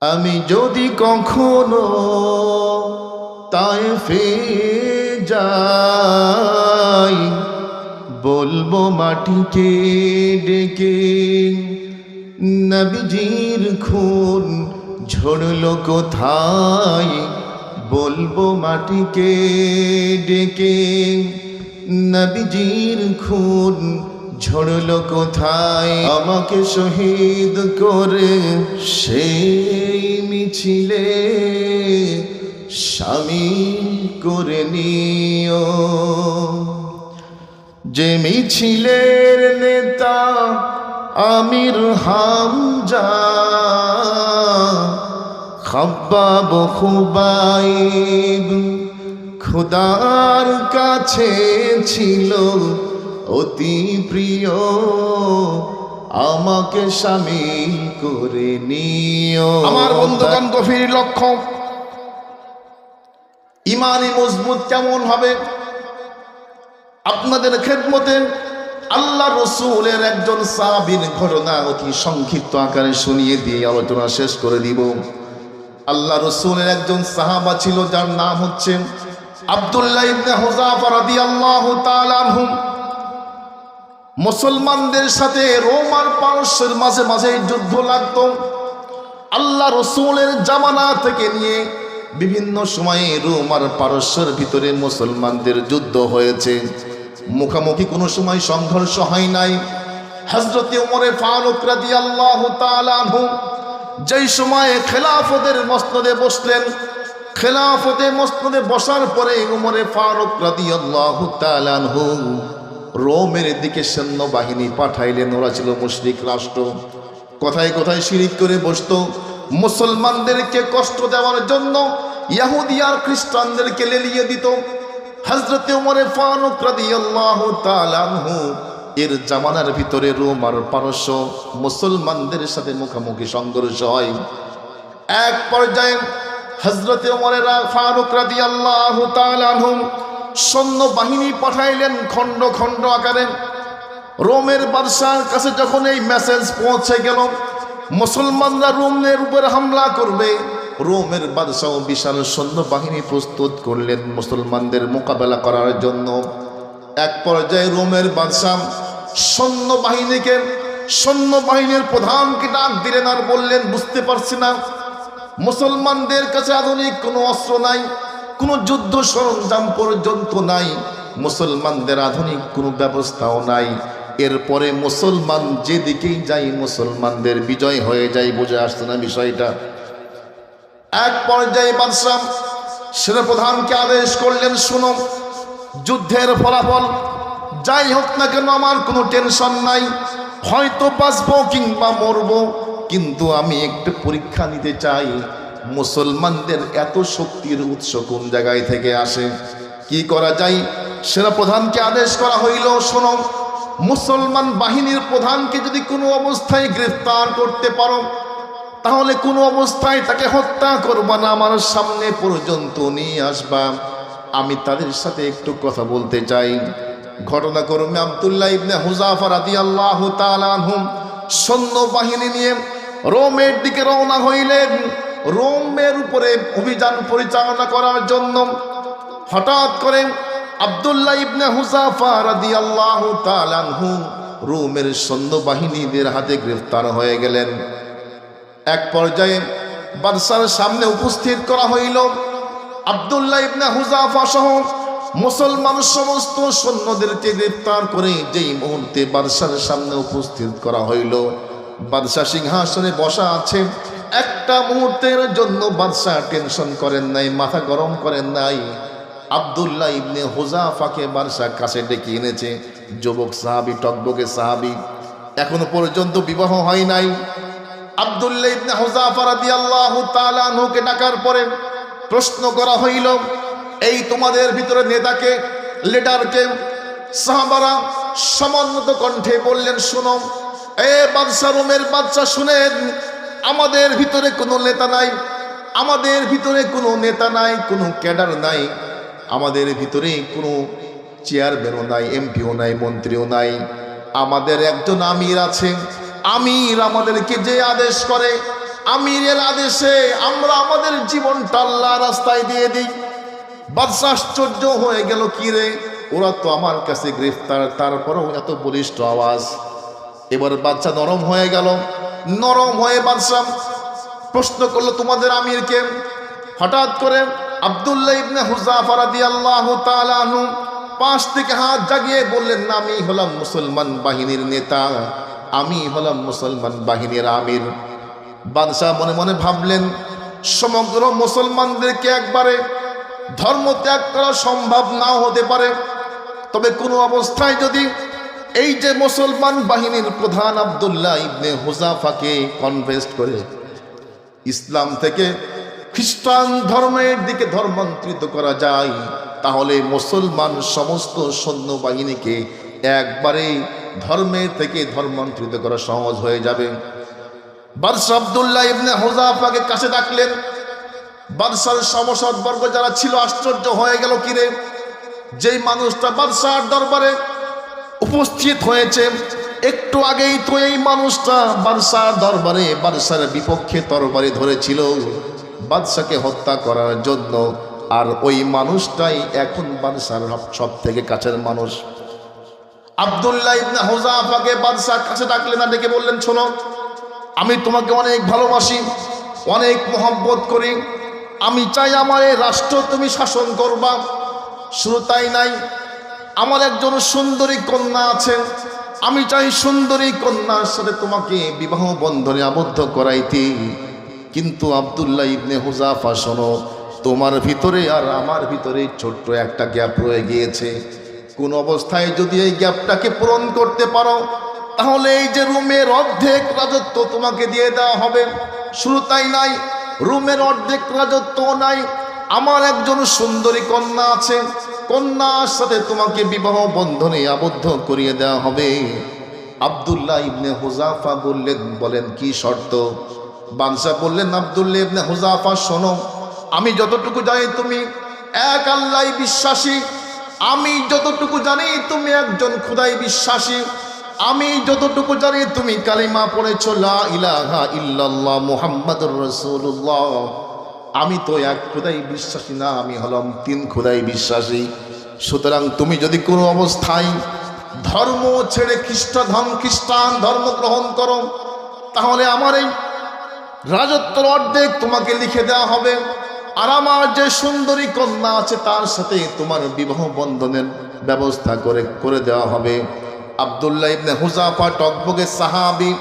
আমি যদি কখনো তাই ফে যাই, বলব মাটিকে ডেকে। নবীজির খুন ঝরলো কোথায়? বলব মাটিকে ডেকে। নবীজির খুন ঝরলো কোথায়? আমাকে শহীদ করে সেই মিছিলে সামিল করে নিও। যে মিছিলের নেতা আমির হামজা, খাব্বাব খুবাইব, খুদার কাছে ছিল অতি প্রিয়, আমাকে সামিল করে নিও। আমার বন্ধুগণ গভীর লক্ষ্য। ইমানি মজবুত কেমন হবে? আপনাদের খেদমতে আল্লাহ রসুলের একজন সাবির ঘটনা অতি সংক্ষিপ্ত আকারে শুনিয়ে দিয়ে আলোচনা শেষ করে দিব। আল্লাহ রসুলের একজন সাহাবা ছিল, যার নাম হচ্ছে আব্দুল্লাহ ইবনে হুজাফা রাদিয়াল্লাহু তাআলা আনহু। মুসলমানদের সাথে রোমার পারস্যের মাঝে মাঝে যুদ্ধ লাগতো। আল্লাহ রসুলের জামানা থেকে নিয়ে বিভিন্ন সময়ে রোম আর পারস্যের ভিতরে মুসলমানদের যুদ্ধ হয়েছে। মুখামুখি কোনো সময় সংঘর্ষ হয় নাই। হজরতে উমরে ফারুক রাদি আল্লাহ যেই সময়ে খেলাফতের মসনদে বসলেন খেলাফতে মসনদে বসার পরে উমরে ফারুক রাদি আল্লাহ রোমের দিকে সৈন্যবাহিনী পাঠাইলেন, ওরা ছিল মুশরিক রাষ্ট্র। কথায় কথায় শিরিক করে বসত, মুসলমানদেরকে কষ্ট দেওয়ার জন্য ইয়াহুদি আর খ্রিস্টানদেরকে লেলিয়ে দিত। হজরতে উমরে ফারুক রাদিয়াল্লাহু তাআলা আনহু, এর জামানার ভিতরে রোম আর পারস্য মুসলমানদের সাথে মুখোমুখি সংঘর্ষ হয়। এক পর্যায়ে হজরতে উমরের ফারুক রাদিয়াল্লাহু তাআলা আনহু সৈন্য বাহিনী পাঠাইলেন খণ্ড খণ্ড আকারে। রোমের বাদশার কাছে যখন এই মেসেজ পৌঁছে গেল, মুসলমানরা রোমের উপর হামলা করবে। রোমের বাদশাহ বিশাল সৈন্যবাহিনী প্রস্তুত করলেন মুসলমানদের মোকাবেলা করার জন্য। এক পর্যায়ে রোমের বাদশাহ সৈন্যবাহিনীকে, সৈন্যবাহিনীর প্রধানকে ডাক দিলেন আর বললেন, বুঝতে পারছি না। মুসলমানদের কাছে আধুনিক কোনো অস্ত্র নাই। কোনো যুদ্ধ সরঞ্জাম পর্যন্ত নাই। মুসলমানদের আধুনিক কোনো ব্যবস্থাও নাই। এরপরে মুসলমান যেদিকেই যাই, মুসলমানদের বিজয় হয়ে যায় বুঝে আসছে না বিষয়টা। এক পর্যায়ে বাদশাহ সেনাপ্রধানকে আদেশ করলেন, শুনো, যুদ্ধের ফলাফল যাই হোক না কেন, আমার কোনো টেনশন নাই। হয়তো বাঁচবো কিংবা মরবো, কিন্তু আমি একটু পরীক্ষা নিতে চাই। মুসলমানদের এত শক্তির উৎস কোন জায়গায় থেকে আসে? কি করা যায়? সেনাপ্রধানকে আদেশ করা হইল, শোনো, মুসলমান বাহিনীর প্রধানকে যদি কোনো অবস্থায় গ্রেফতার করতে পারো, তাহলে কোনো অবস্থায় তাকে হত্যা করবা না, আমার সামনে পর্যন্ত নিয়ে আসবা। আমি তাদের সাথে একটু কথা বলতে চাই। ঘটনা ঘটনাক্রমে আবদুল্লাহ ইবনে হুজাফা রাদিয়াল্লাহু তাআলা আনহুম সৈন্য বাহিনী নিয়ে রোমের দিকে রওনা হইলেন। রোমের উপরে অভিযান পরিচালনা করার জন্য হঠাৎ করে আবদুল্লাহ ইবনে হুজাফা রাদিয়াল্লাহু তাআলা আনহু রোমের সৈন্যবাহিনীদের হাতে গ্রেফতার হয়ে গেলেন। এক পর্যায়ে বাদশার সামনে উপস্থিত করা হইল। আবদুল্লাহ ইবনে হুজাফা সহ মুসলমান সমস্ত সৈন্যদেরকে গ্রেফতার করে যেই মুহূর্তে বাদশার সামনে উপস্থিত করা হইল। বাদশাহ সিংহাসনে বসা আছে। একটা মুহূর্তের জন্য বাদশাহ টেনশন করেন নাই, মাথা গরম করেন নাই। আবদুল্লাহ ইবনে হুজাফাকে বাদশাহ কাছে ডেকে এনেছে। যুবক সাহাবি টকবকে সাহাবি, এখনও পর্যন্ত বিবাহ হয় নাই। আবদুল্লাহ ইবনে হুজাফা রাদিয়াল্লাহু তাআলা আনহুকে ডাকার পরে প্রশ্ন করা হইল, এই তোমাদের ভিতরে নেতাকে লিডারকে সাহাবারা সমন্বিত কণ্ঠে বললেন, শুনো, এ বাদশা রোমের বাদশা শুনেন আমাদের ভিতরে কোনো নেতা নাই, আমাদের ভিতরে কোনো নেতা নাই, কোনো ক্যাডার নাই, আমাদের ভিতরে কোনো চেয়ারম্যানও নাই, এমপিও নাই, মন্ত্রীও নাই। আমাদের একজন আমির আছে, আমির আমাদেরকে যে আদেশ করে, আমিরের আদেশে আমরা আমাদের জীবনটা আল্লাহ রাস্তায় দিয়ে দিই। বাদশা আশ্চর্য হয়ে গেল, কি রে? ওরা তো আমার কাছে গ্রেফতার, তারপরেও এত বলিষ্ঠ আওয়াজ। এবার বাচ্চা নরম হয়ে গেল। নরম হয়ে বাদশা প্রশ্ন করল, তোমাদের আমিরকে হঠাৎ করে আব্দুল্লাহ ইবনে হুজাফা রাদিয়াল্লাহু তাআলা আনহু পাশ থেকে হাত জাগিয়ে বললেন, আমি হলাম মুসলমান বাহিনীর নেতা, আমি হলাম মুসলমান বাহিনীর আমির। বাদশাহ মনে মনে ভাবলেন, সমগ্র মুসলমানদেরকে একবারে ধর্ম ত্যাগ করা সম্ভব নাও হতে পারে। তবে কোনো অবস্থায় যদি এই যে মুসলমান বাহিনীর প্রধান আব্দুল্লাহ ইবনে হুজাফাকে কনভেস্ট করে, ইসলাম থেকে খ্রিস্টান ধর্মের দিকে ধর্মান্তরিত করা যায়, তাহলে মুসলমান সমস্ত সৈন্যবাহিনীকে একবারেই ধর্মের থেকে ধর্মান্তরিত করা সহজ হয়ে যাবে। বাদশাহ আবদুল্লাহ ইবনে হুজাফাকে কাছে ডাকলেন, বাদশার সমসদ বর্গ যারা ছিল, আশ্চর্য হয়ে গেল, কিরে? যেই মানুষটা বাদশার দরবারে উপস্থিত হয়েছে। একটু আগেই তো এই মানুষটা বাদশার দরবারে, বাদশার বিপক্ষে তরবারি ধরেছিল। বাদশাকে হত্যা করার জন্য। আর ওই মানুষটাই এখন বাদশার সব থেকে কাছের মানুষ। আবদুল্লাহ ইবনে হুজাফাকে বাদশার কাছে ডাকলেন না ডেকে বললেন, শোনো, আমি তোমাকে অনেক ভালোবাসি, অনেক মহব্বত করি। আমি চাই আমার রাষ্ট্র তুমি শাসন করবা। শুধু তাই নাই আমার একজন সুন্দরী কন্যা আছে আমি চাই সুন্দরী কন্যার সাথে তোমাকে বিবাহ বন্ধনে আবদ্ধ করাইতে। কিন্তু আবদুল্লাহ ইবনে হুজাফা শোনো, তোমার ভিতরে আর আমার ভিতরে ছোট্ট একটা গ্যাপ রয়ে গিয়েছে। কোন অবস্থায় যদি এই গ্যাপটাকে পূরণ করতে পারো, তাহলে এই যে রুমের অর্ধেক রাজত্ব তোমাকে দিয়ে দেওয়া হবে। শুরু তাই নাই, রুমের অর্ধেক রাজত্ব নাই। আমার একজন সুন্দরী কন্যা আছে কন্যার সাথে তোমাকে বিবাহ বন্ধনে আবদ্ধ করিয়ে দেওয়া হবে। আবদুল্লাহ ইবনে হুজাফা বললেন, বলেন, কি শর্ত? বাদশাহ বললেন, আবদুল্লাহ ইবনে হুজাফা শোনো, আমি যতটুকু জানি তুমি এক আল্লাহ বিশ্বাসী। আমি যতটুকু জানি তুমি একজন খুদাই বিশ্বাসী। আমি যতটুকু জানি তুমি কালিমা পড়েছ, লা ইলাহা ইল্লাল্লাহ মুহাম্মাদুর রাসূলুল্লাহ। আমি তো এক খোদাই বিশ্বাসী, না আমি হলাম তিন খুদাই বিশ্বাসী। সুতরাং তুমি যদি কোনো অবস্থায় ধর্ম ছেড়ে খ্রিস্ট ধর্ম খ্রিস্টান ধর্ম গ্রহণ করো, তাহলে আমার এই রাজত্বর অর্ধেক তোমাকে লিখে দেওয়া হবে। আর আমার যে সুন্দরী কন্যা আছে, তার সাথে তোমার বিবাহ বন্ধনের ব্যবস্থা করে করে দেওয়া হবে। আবদুল্লাহ ইবনে হুজাফা টকবগে সাহাবি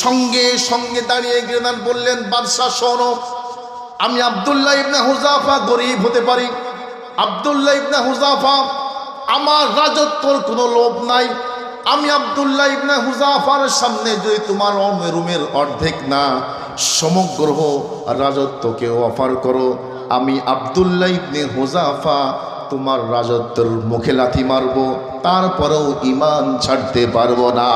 সঙ্গে সঙ্গে দাঁড়িয়ে গেলেন বললেন, বাদশাহ শোনো আমি আবদুল্লাহ ইবনে হুজাফা গরিব হতে পারি। আবদুল্লাহ ইবনে হুজাফা আমার রাজত্বর কোনো লোভ নাই। আমি আবদুল্লাহ ইবনে হুজাফার সামনে যদি তোমার রুমের অর্ধেক না সমগ্র রাজত্বকে অফার করো, আমি আবদুল্লাহ ইবনে হুজাফা তোমার রাজত্বের মুখে লাথি মারবো, তারপরেও ইমান ছাড়তে পারব না।